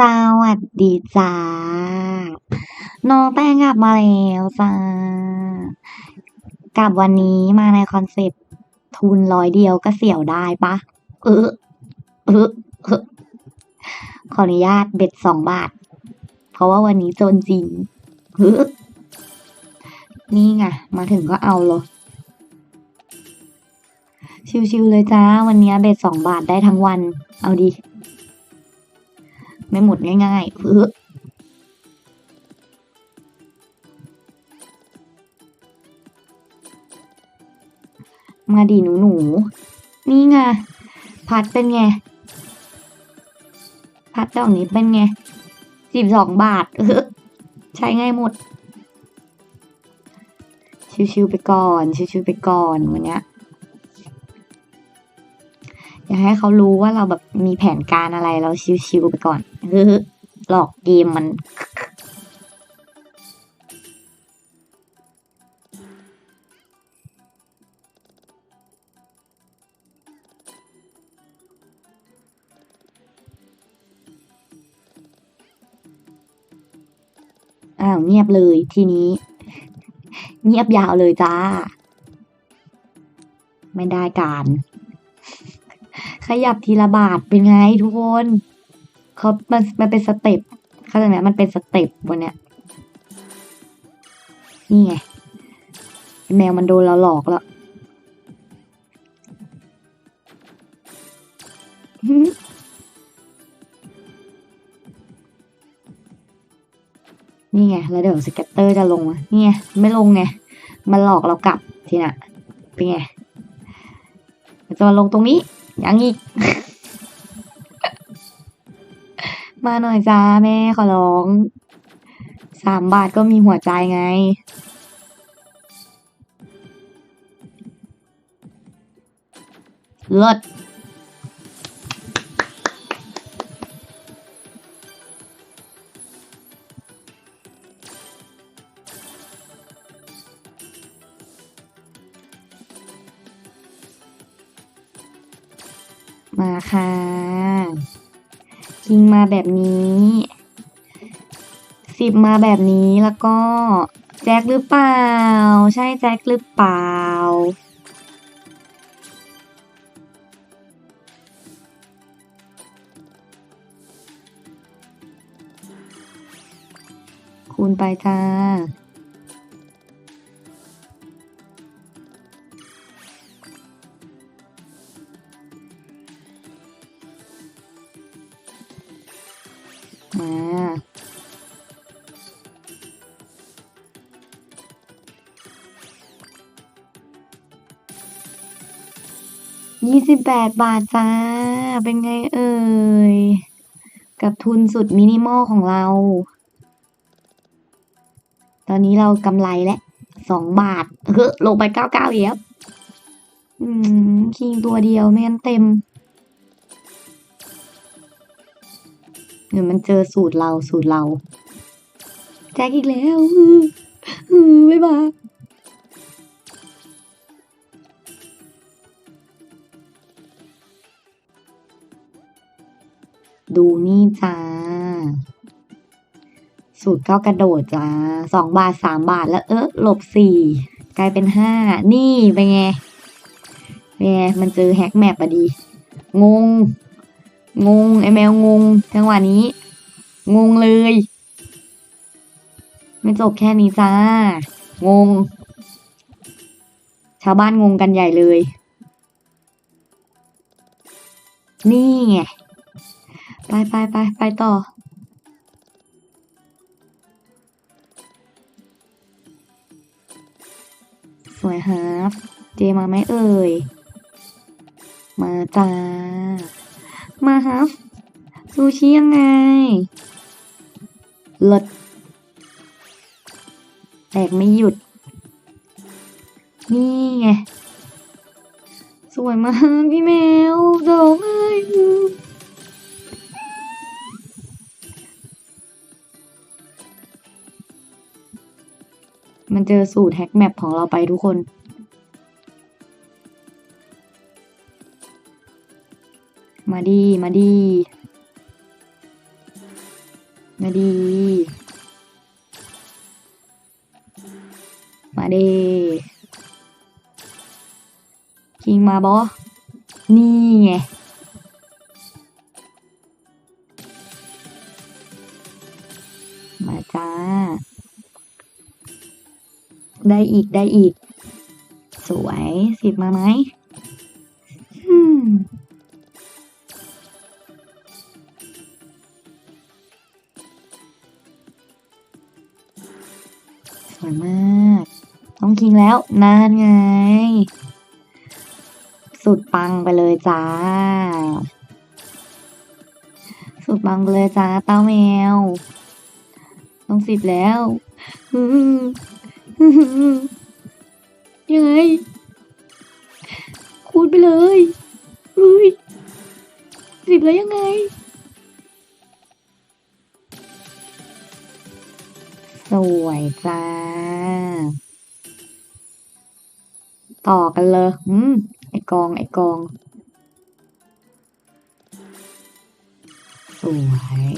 สวัสดีจ้า น้องแป้งกลับมาแล้วจ้า กลับวันนี้มาในคอนเซปต์ทุนร้อยเดียวก็เสี่ยวได้ปะเออเออเออขออนุญาตเบ็ดสองบาท เพราะว่าวันนี้จนจริงเออนี่ไง มาถึงก็เอาเลยชิวๆเลยจ้า วันนี้เบ็ดสองบาทได้ทั้งวัน เอาดี ไม่หมดง่ายๆเออมาดีหนูหนูๆนี่ไงพัดเป็นไง พัดดอกนี้เป็นไงสิบสองบาท เออใช้ง่ายหมด ชิวๆไปก่อน ชิวๆไปก่อนวันเนี้ย อยากให้เขารู้ว่าเราแบบมีแผนการอะไรเราชิวๆไปก่อนเฮ้อหลอกเกมมัน อ้าว เงียบเลยทีนี้ เงียบยาวเลยจ้า ไม่ได้การ ขยับทีละบาทเป็นไงทุกคนเขามันมันเป็นสเต็ปเข้าใจไหมมันเป็นสเต็ปวันเนี้ยนี่ไงแมวมันโดนเราหลอกแล้วนี่ไง แล้วเดี๋ยวสเก็ตเตอร์จะลงนี่ไงไม่ลงไง มันหลอกเรากลับทีน่ะ เป็นไง มันจะมาลงตรงนี้ ยังอีก มาหน่อยจ้าแม่ขอร้อง สามบาทก็มีหัวใจไง เลิศ ค่ะคิงมาแบบนี้สิบมาแบบนี้แล้วก็ แจ็คหรือเปล่า ใช่แจ็คหรือเปล่า คูณไปจ้า ยี่สิบแปดบาทจ้า เป็นไงเอ่ย กับทุนสุดมินิมอลของเรา ตอนนี้เรากำไรแล้วสองบาท เฮ้อลงไปเก้าเก้าเอียบอืมคิงตัวเดียวไม่งั้นเต็มเดี๋ยวมันเจอสูตรเราสูตรเรา แจ็คอีกแล้ว อืออือบ๊าย ดูนี่จ้า สูตรก้าวกระโดดจ้าสองบาทสามบาทแล้วเออหลบสี่กลายเป็นห้านี่เป็นไงเป็นไงมันเจอแฮกแมปอะดี งง งงไอแมวงง จังหวะนี้ งงเลย ไม่จบแค่นี้จ้า งง ชาวบ้านงงกันใหญ่เลย นี่ไง ไปไปไปไปต่อ สวยฮาร์ฟเจมาไหมเอ่ย มาจ้า มาฮาร์ฟซูชิยังไงเลิศแตกไม่หยุด นี่ไง สวยมากพี่แมวดอกเอ้ มันเจอสูตรแฮกแมปของเราไปทุกคนมาดี มาดี มาดี มาดีคิงมาบอ นี่ไง ได้อีกได้อีก สวยสิบมาไหมสวยมากต้องคิงแล้วนานไง สุดปังไปเลยจ้า สุดปังไปเลยจ้าเต้าแมว ต้องสิบแล้ว อื ยังไง คูณไปเลยเฮ้ยสิบแล้วยังไงสวยจ้า ต่อกันเลยอืมไอกอง ไอกอง สวย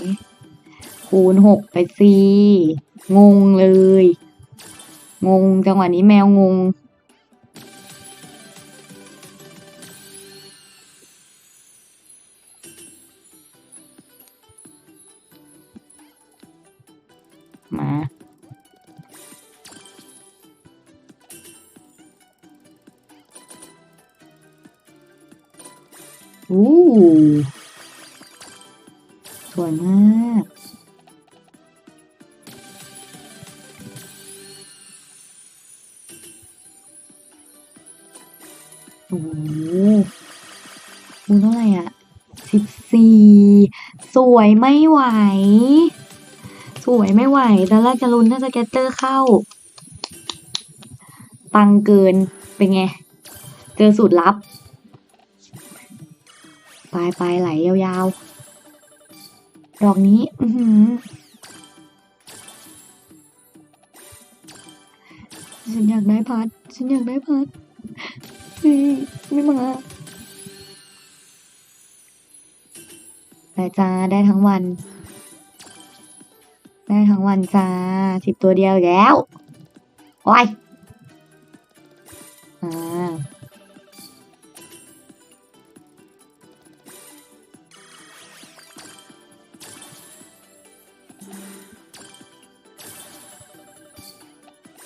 คูณหกไปสิงงเลย งงจังหวะนี้แมวงง มาอู้สวยมาก สวยไม่ไหว สวยไม่ไหวตอนแรกจะลุ้นถ้าสเก็ตเตอร์เข้า ปังเกิน เป็นไง เจอสูตรลับไปไปไหลยาวๆ ดอกนี้ อือหือฉันอยากได้พัด ฉันอยากได้พัดเฮ้ยไม่มา แต่จ้าได้ทั้งวัน ได้ทั้งวันจ้าสิบตัวเดียวแล้วโอ้ยอ่า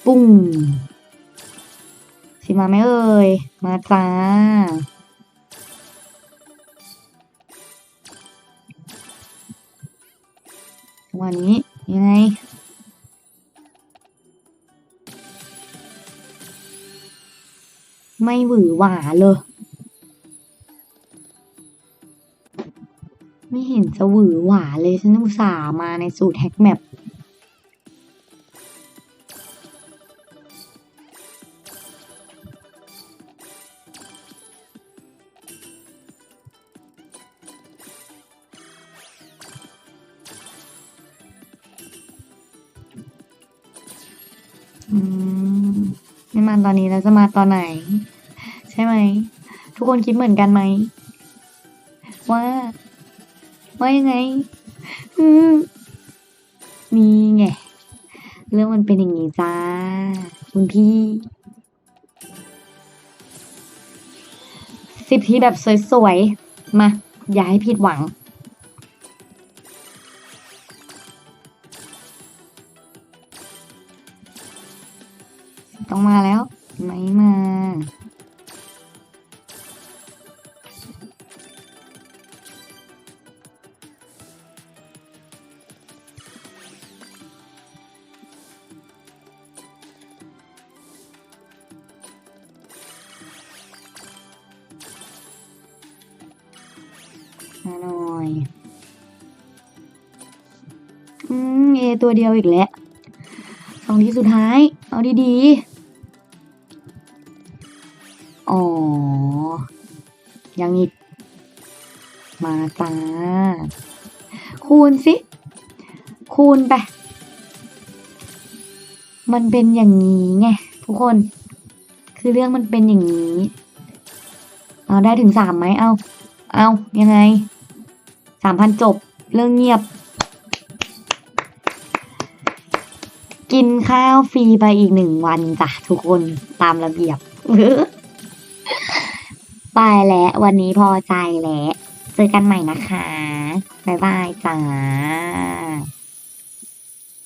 ปุ้งสิมาไหมเอ่ย มาจ้า วันนี้ยังไงไม่หวือหวาเลย ไม่เห็นจะหวือหวาเลยฉันอุตส่าห์มาในสูตรแฮกแมป อืมไม่มาตอนนี้แล้วจะมาตอนไหน ใช่ไหม ทุกคนคิดเหมือนกันไหม ว่า ว่ายังไง อืมนี่ไง เรื่องมันเป็นอย่างนี้จ้า คุณพี่สิบทีแบบสวยๆ มา อย่าให้ผิดหวัง ต้องมาแล้ว ไม่มา มาหน่อย อืม เอตัวเดียวอีกแล้วสองที่สุดท้าย เอาดีๆ อ๋อ ยังอีก มาจ้าคูณสิ คูณไป มันเป็นอย่างนี้ไงทุกคน คือเรื่องมันเป็นอย่างนี้ เอาได้ถึงสามไหม เอา เอายังไง สามพันจบ เรื่องเงียบ กินข้าวฟรีไปอีกหนึ่งวันจ้ะทุกคนตามระเบียบไปแล้ววันนี้พอใจแล้ว เจอกันใหม่นะคะ บ๊ายบายจ้า